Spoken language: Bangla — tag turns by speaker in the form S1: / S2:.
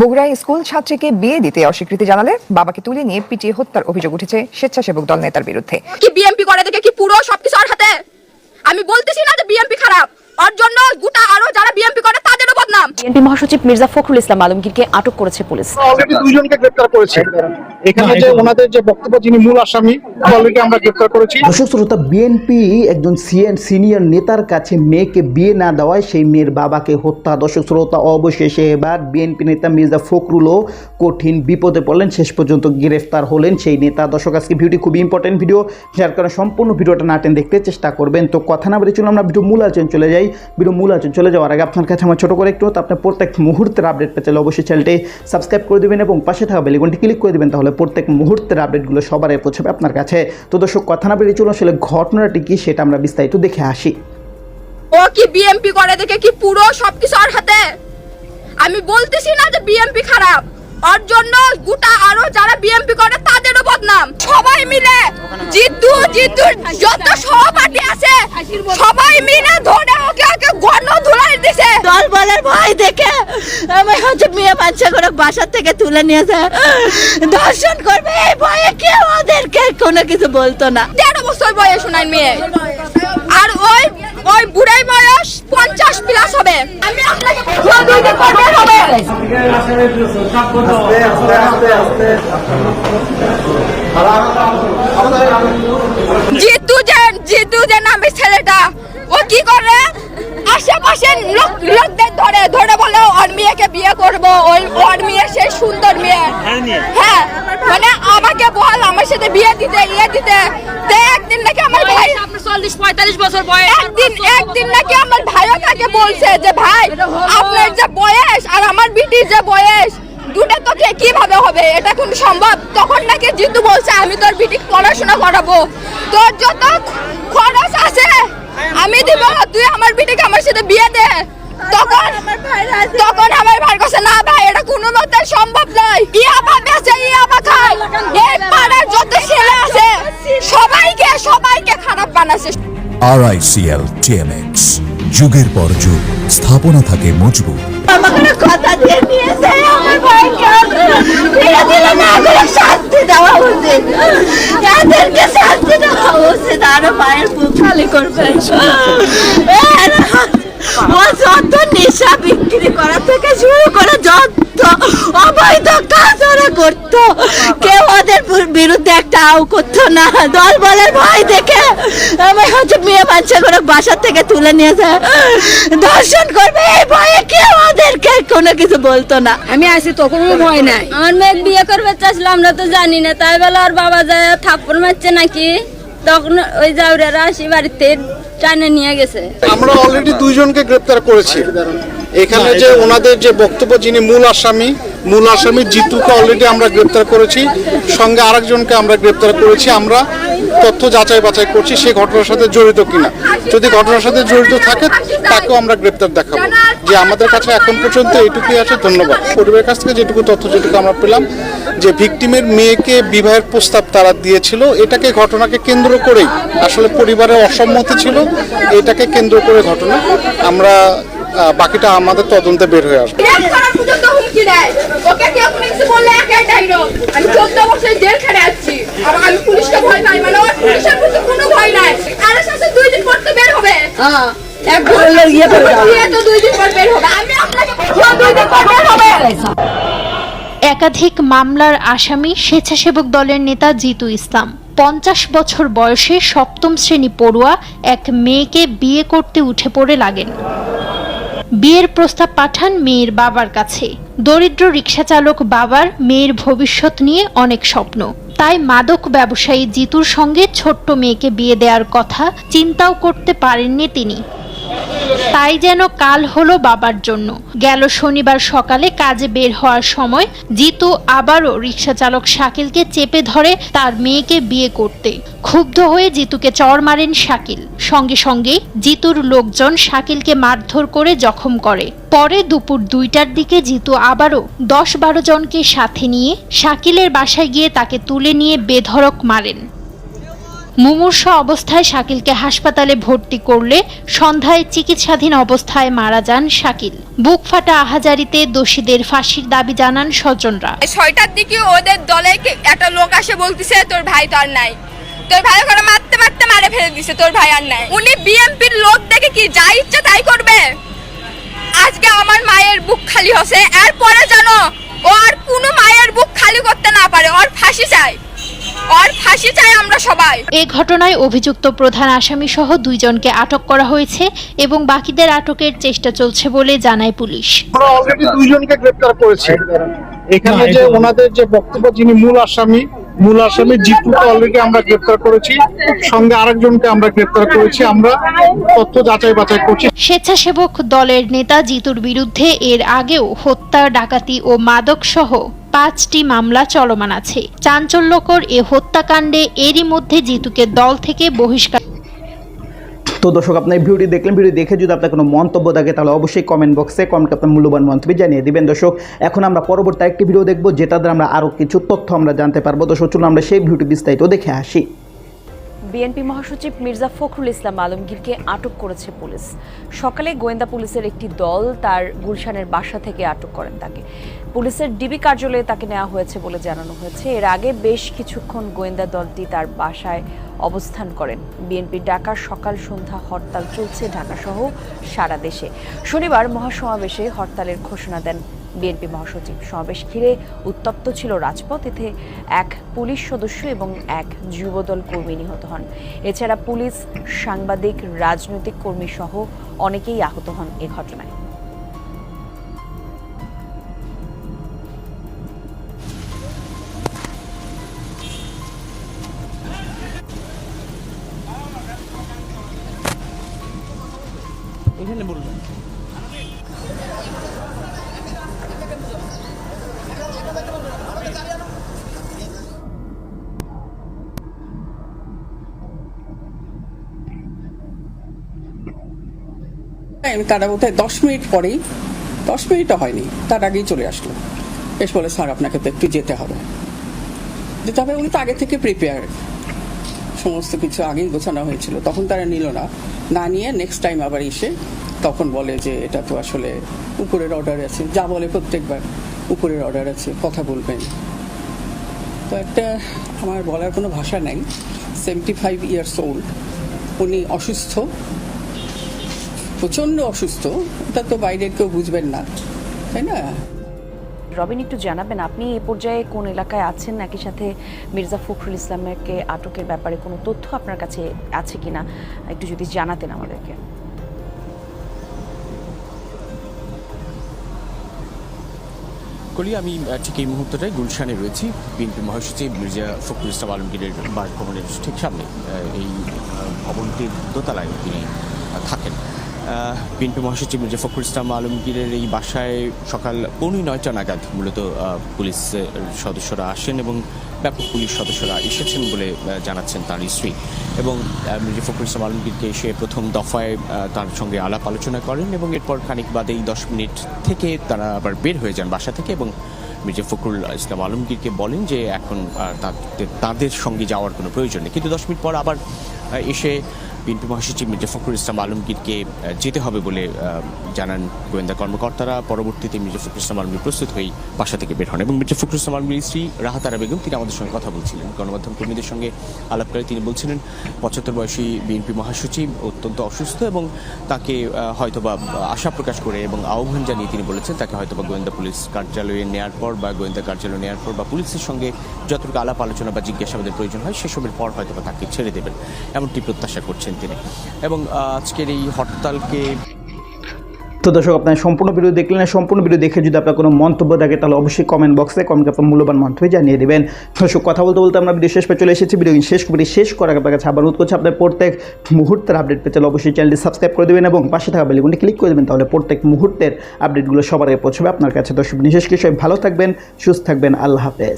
S1: বগুড়ায় স্কুল ছাত্রীকে বিয়ে দিতে অস্বীকৃতি জানালে বাবাকে তুলে নিয়ে পিটিয়ে হত্যার অভিযোগ উঠেছে স্বেচ্ছাসেবক দল নেতার বিরুদ্ধে।
S2: কি বিএমপি করে দেখে কি পুরো সবকিছু আর হাতে? আমি বলতেছি না যে বিএমপি খারাপ। ওর জন্য গোটা আরও যারা বিএমপি করে তাদেরও বদনাম।
S3: বিএনপি মহাসচিব মির্জা ফখরুল ইসলাম আলমগীরকে আটক করেছে পুলিশ।
S4: অলরেডি দুইজনকে গ্রেপ্তার করেছে। এখানে যে ওনাদের যে বক্তব্য যিনি মূল আসামি অলরেডি আমরা গ্রেপ্তার করেছি।
S5: দর্শক শ্রোতা বিএনপি একজন সিএন সিনিয়র নেতার কাছে মেয়েকে বিয়ে না দেওয়ায় সেই মেয়ের বাবাকে হত্যা দর্শক শ্রোতা অবশেষে এবার বিএনপি নেতা মির্জা ফখরুলও কঠিন বিপদে পড়লেন। শেষ পর্যন্ত গ্রেফতার হলেন সেই নেতা। দর্শক আজকে ভিডিওটি খুবই ইম্পর্টেন্ট ভিডিও যার কারণে সম্পূর্ণ ভিডিওটা নাটেন দেখতে চেষ্টা করবেন। তো কথা না বেরিয়ে চলুন আমরা ভিডিও মূল আলোচনা চলে যাই। ভিডিও মূল আলোচনা চলে যাওয়ার আগে আপনার কাছে আমার ছোটো করে একটু আপনার প্রত্যেক মুহূর্তের আপডেট পেতে চাইলে অবশ্যই চ্যানেলটি সাবস্ক্রাইব করে দেবেন এবং পাশে থাকা বেলিকনটি ক্লিক করে দেবেন, তাহলে প্রত্যেক মুহূর্তের আপডেটগুলো সবার পৌঁছাবে আপনার কাছে। তো দর্শক, কথা না বেরিয়ে চলুন, আসলে ঘটনাটি কি সেটা আমরা বিস্তারিত দেখে আসি।
S2: ও কি বিএমপি করে দেখে কি পুরো সবকিছু ওর হাতে? আমি বলতেছি না যে বিএমপি খারাপ। ওর জন্য গোটা আরও যারা বিএমপি করে তাদেরও বদনাম। সবাই মিলে জিতু জিতু যত সহপাঠী আছে সবাই মিলে ধরে ওকে ওকে গণ ধুলাই দিছে।
S6: দল বলার ভয় দেখে আমি হচ্ছে মেয়ে বাচ্চা করে বাসার থেকে তুলে নিয়েছে দর্শন করবে এই ভয়ে কেউ ওদেরকে কোনো কিছু বলতো না।
S2: তেরো বছর বয়স ওনার মেয়ে। আর ওই ওই বুড়াই বয়স পঞ্চাশ প্লাস হবে। আমি আপনাকে জিতু যে জিতু যে নামে ছেলেটা, ও কি করে? আশেপাশের লোক লোকদের ধরে ধরে বলে ওর মেয়েকে বিয়ে করব। ওই ওর মেয়ে সে সুন্দর মেয়ে। হ্যাঁ মানে আমাকে বল আমার সাথে বিয়ে দিতে ইয়ে দিতে। একদিন নাকি আমার ভাই
S7: চল্লিশ পঁয়তাল্লিশ বছর বয়স।
S2: একদিন একদিন নাকি আমার ভাইও তাকে বলছে যে ভাই আপনার যে বয়স আর আমার বিটির যে বয়স দুটো তোকে কীভাবে হবে? এটা কোন সম্ভব? তখন নাকি জিতু বলছে আমি তোর বিটি পড়াশোনা করাবো। তোর যত খরচ আছে আমি দিব তুই আমার বিটিকে বিয়ে দে। তখন তখন আমার ভাইয়ের কাছে না ভাই এটা কোনো মতে সম্ভব নয়। ইয়াবা বেচে ইয়াবা খায়। এই পাড়ার যত ছেলে আছে সবাইকে সবাইকে খারাপ বানাচ্ছে।
S8: আরআইসিএল টিএমএক্স যুগের পর যুগ স্থাপনা থাকে মজবুত।
S6: আমাকে কথা দিয়ে নিয়েছে আমার ভাইকে ফিরে দিলে না করে শান্তি দেওয়া উচিত। এদেরকে শান্তি দেওয়া উচিত আরও মায়ের বুক খালি করবে এরা- ও যত নেশা বিক্রি করা থেকে শুরু করে যত অবৈধ করতো। কেউ ওদের বিরুদ্ধে একটা আউ করতো না। দল বলার ভয় দেখে আমি হচ্ছে মেয়ে বাচ্চা করে বাসার থেকে তুলে নিয়েছে দর্শন করবে এই ভয়ে কেউ ওদেরকে কোনো কিছু বলতো না।
S7: আমি আছি তো কোনো ভয় নাই। আমার মেয়ে বিয়ে করবে চাইছিল আমরা তো জানি না। তাই বলে আর বাবা যায় থাপ্পড় মারছে নাকি? তখন ওই জাউরারা আসি বাড়িতে টানে নিয়ে গেছে।
S4: আমরা অলরেডি দুইজনকে গ্রেপ্তার করেছি। এখানে যে ওনাদের যে বক্তব্য যিনি মূল আসামি মূল আসামি জিতুকে অলরেডি আমরা গ্রেপ্তার করেছি, সঙ্গে আরেকজনকে আমরা গ্রেপ্তার করেছি, আমরা তথ্য যাচাই বাছাই করছি সেই ঘটনার সাথে জড়িত কিনা। যদি ঘটনার সাথে জড়িত থাকে, তাকেও আমরা গ্রেপ্তার দেখাবো। যে আমাদের কাছে এখন পর্যন্ত এইটুকুই আছে, ধন্যবাদ। পরিবারের কাছ থেকে যেটুকু তথ্য, যেটুকু আমরা পেলাম, যে ভিকটিমের মেয়েকে বিবাহের প্রস্তাব তারা দিয়েছিল, এটাকে ঘটনাকে কেন্দ্র করেই, আসলে পরিবারের অসম্মতি ছিল, এটাকে কেন্দ্র করে ঘটনা। আমরা বাকিটা আমাদের তদন্তে বের হয়ে আসবে।
S2: হুমকি দেয়? ওকে কেউ কোনো কিছু বললে একাই ডাইরো আমি চোদ্দ বছর জেলখানে আছি। আর আমি পুলিশকে ভয় পাই মানে ওর পুলিশের প্রতি কোনো ভয় নাই। আর সাথে দুই দিন পর তো বের হবে। বিয়ে তো দুই দিন পর বের হবে। আমি আপনাকে দুই দিন পর বের হবে।
S9: একাধিক মামলার আসামি স্বেচ্ছাসেবক দলের নেতা জিতু ইসলাম। পঞ্চাশ বছর বয়সে সপ্তম শ্রেণি পড়ুয়া এক মেয়েকে বিয়ে করতে উঠে পড়ে লাগেন। বিয়ের প্রস্তাব পাঠান মেয়ের বাবার কাছে। দরিদ্র রিক্সাচালক বাবার মেয়ের ভবিষ্যৎ নিয়ে অনেক স্বপ্ন। তাই মাদক ব্যবসায়ী জিতুর সঙ্গে ছোট্ট মেয়েকে বিয়ে দেওয়ার কথা চিন্তাও করতে পারেননি তিনি। তাই যেন কাল হলো বাবার জন্য। গেল শনিবার সকালে কাজে বের হওয়ার সময় জিতু আবারও রিক্সা চালক শাকিলকে চেপে ধরে তার মেয়েকে বিয়ে করতে। ক্ষুব্ধ হয়ে জিতুকে চড় মারেন শাকিল। সঙ্গে সঙ্গে জিতুর লোকজন শাকিলকে মারধর করে জখম করে। পরে দুপুর দুইটার দিকে জিতু আবারও দশ বারো জনকে সাথে নিয়ে শাকিলের বাসায় গিয়ে তাকে তুলে নিয়ে বেধড়ক মারেন। মুমূর্ষ অবস্থায় শাকিলকে হাসপাতালে ভর্তি করলে সন্ধ্যায় চিকিৎসাধীন অবস্থায় মারা যান শাকিল। বুক ফাটা আহাজারিতে দোষীদের ফাঁসির দাবি জানান স্বজনরা।
S2: ছয়টার দিকে ওদের দলে একটা লোক আসে বলতেছে, তোর ভাই তো আর নাই। তোর ভাই ওখানে মারতে মারতে মারে ফেলে দিছে, তোর ভাই আর নাই। উনি বিএমপির লোক দেখে কি যা ইচ্ছা তাই করবে? আজকে আমার মায়ের বুক খালি হচ্ছে এরপরে জানো, ও আর কোনো মায়ের বুক খালি করতে না পারে, ওর ফাঁসি চাই। ওর ফাঁসি চাই আমরা সবাই।
S9: এ ঘটনায় অভিযুক্ত প্রধান আসামি সহ দুইজনকে আটক করা হয়েছে এবং বাকিদের আটকের চেষ্টা চলছে বলে জানায় পুলিশ।
S4: আমরা অলরেডি দুইজনকে গ্রেপ্তার করেছি। এখানে যে ওনাদের যে বক্তব্য যিনি মূল আসামি মূল আসামি জিতুকে অলরেডি আমরা গ্রেপ্তার করেছি সঙ্গে আরেকজনকে আমরা গ্রেপ্তার করেছি আমরা তথ্য যাচাই বাছাই করছি।
S9: স্বেচ্ছাসেবক দলের নেতা জিতুর বিরুদ্ধে এর আগেও হত্যা ডাকাতি ও মাদক সহ পাঁচটি মামলা চলমান আছে। চাঞ্চল্যকর এ হত্যাকাণ্ডে এরই মধ্যে জিতুকে দল থেকে বহিষ্কার
S5: তো দর্শক, আপনার ভিডিওটি দেখলেন ভিডিও দেখে যদি আপনার কোনো মন্তব্য থাকে, তাহলে অবশ্যই কমেন্ট বক্সে কমেন্ট আপনার মূল্যবান মন্তব্য জানিয়ে দিবেন। দর্শক, এখন আমরা পরবর্তী একটি ভিডিও দেখব যেটা দ্বারা আমরা আরও কিছু তথ্য আমরা জানতে পারব। দর্শক, চলুন আমরা সেই ভিডিওটি বিস্তারিত দেখে আসি।
S3: বিএনপি মহাসচিব মির্জা ফখরুল ইসলাম আলমগীরকে আটক করেছে পুলিশ। সকালে গোয়েন্দা পুলিশের একটি দল তার গুলশানের বাসা থেকে আটক করেন তাকে। পুলিশের ডিবি কার্যালয়ে তাকে নেওয়া হয়েছে বলে জানানো হয়েছে। এর আগে বেশ কিছুক্ষণ গোয়েন্দা দলটি তার বাসায় অবস্থান করেন। বিএনপির ডাকা সকাল সন্ধ্যা হরতাল চলছে ঢাকাসহ সারা দেশে। শনিবার মহাসমাবেশে হরতালের ঘোষণা দেন বিএনপি মহাসচিব সমাবেশ ঘিরে উত্তপ্ত ছিল রাজপথ। এতে এক পুলিশ সদস্য এবং এক যুবদল কর্মী নিহত হন। এছাড়া পুলিশ, সাংবাদিক, রাজনৈতিক কর্মী সহ অনেকেই আহত হন এ ঘটনায়।
S10: আমি তারা বোধহয় দশ মিনিট পরেই, দশ মিনিটও হয়নি, তার আগেই চলে আসলো। এসে বলে, স্যার, আপনাকে তো একটু যেতে হবে। যেতে হবে, উনি তো আগে থেকে প্রিপেয়ার সমস্ত কিছু আগেই গোছানো হয়েছিল। তখন তারা নিল না। না নিয়ে নেক্সট টাইম আবার এসে তখন বলে যে, এটা তো আসলে উপরের অর্ডার আছে। যা বলে প্রত্যেকবার, উপরের অর্ডার আছে, কথা বলবেন। তো একটা, আমার বলার কোনো ভাষা নাই। সেভেন্টি ফাইভ ইয়ার্স ওল্ড উনি অসুস্থ। প্রচণ্ড অসুস্থ এটা তো বাইরের কেউ বুঝবেন না তাই না?
S3: রবিন একটু জানাবেন আপনি এ পর্যায়ে কোন এলাকায় আছেন একই সাথে মির্জা ফখরুল ইসলামকে আটকের ব্যাপারে কোনো তথ্য আপনার কাছে আছে কিনা? একটু যদি জানাতেন আমাদেরকে।
S11: কলি আমি ঠিক এই মুহূর্তটায় গুলশানে রয়েছি। বিএনপি মহাসচিব মির্জা ফখরুল ইসলাম আলমগীরের বাসভবনের ঠিক সামনে এই ভবনটির দোতলায় তিনি থাকেন। বিএনপি মহাসচিব মির্জা ফখরুল ইসলাম আলমগীরের এই বাসায় সকাল পৌনে নয়টা নাগাদ মূলত আহ, পুলিশ সদস্যরা আসেন এবং ব্যাপক পুলিশ সদস্যরা এসেছেন বলে জানাচ্ছেন তার স্ত্রী। এবং মির্জা ফখরুল ইসলাম আলমগীরকে এসে প্রথম দফায় তার সঙ্গে আলাপ আলোচনা করেন এবং এরপর খানিক বাদেই দশ মিনিট থেকে তারা আবার বের হয়ে যান বাসা থেকে এবং মির্জা ফখরুল ইসলাম আলমগীরকে বলেন যে এখন তাদের সঙ্গে যাওয়ার কোনো প্রয়োজন নেই। কিন্তু দশ মিনিট পর আবার এসে বিএনপি মহাসচিব মির্জা ফখরুল ইসলাম আলমগীরকে যেতে হবে বলে জানান গোয়েন্দা কর্মকর্তারা। পরবর্তীতে মির্জা ফখরুল ইসলাম আলমগীর প্রস্তুত হয়েই বাসা থেকে বের হন এবং মির্জা ফখরুল ইসলাম আলমগীর স্ত্রী রাহাতারা বেগম, তিনি আমাদের সঙ্গে কথা বলছিলেন। গণমাধ্যম কর্মীদের সঙ্গে আলাপ করে তিনি বলছিলেন, পঁচাত্তর বয়সী বিএনপি মহাসচিব অত্যন্ত অসুস্থ এবং তাকে হয়তোবা আশা প্রকাশ করে এবং আহ্বান জানিয়ে তিনি বলেছেন, তাকে হয়তোবা গোয়েন্দা পুলিশ কার্যালয়ে নেওয়ার পর বা গোয়েন্দা কার্যালয়ে নেওয়ার পর বা পুলিশের সঙ্গে যতটুকু আলাপ আলোচনা বা জিজ্ঞাসাবাদের প্রয়োজন হয়, সেসবের পর হয়তোবা তাকে ছেড়ে দেবেন। এমনটি প্রত্যাশা করছেন তিনি এবং আজকের এই হরতালকে
S5: তো দর্শক, আপনার সম্পূর্ণ ভিডিও দেখলেন, সম্পূর্ণ ভিডিও দেখে যদি আপনার কোনো মন্তব্য থাকে, তাহলে অবশ্যই কমেন্ট বক্সে কমেন্ট আপনার মূল্যবান মন্তব্য জানিয়ে দেবেন। দর্শক, কথা বলতে বলতে আমরা ভিডিও শেষ পে চলে এসেছি। ভিডিও শেষ করে, শেষ করার আপনার কাছে আবার অনুরোধ করছি, আপনার প্রত্যেক মুহূর্তের আপডেট পেতে অবশ্যই চ্যানেলটি সাবস্ক্রাইব করে দেবেন এবং পাশে থাকা বেলিগুনটি ক্লিক করে দেবেন, তাহলে প্রত্যেক মুহূর্তের আপডেটগুলো সবার আগে পৌঁছবে আপনার কাছে। দর্শক, বিশেষ কিছু ভালো থাকবেন, সুস্থ থাকবেন, আল্লাহ হাফেজ।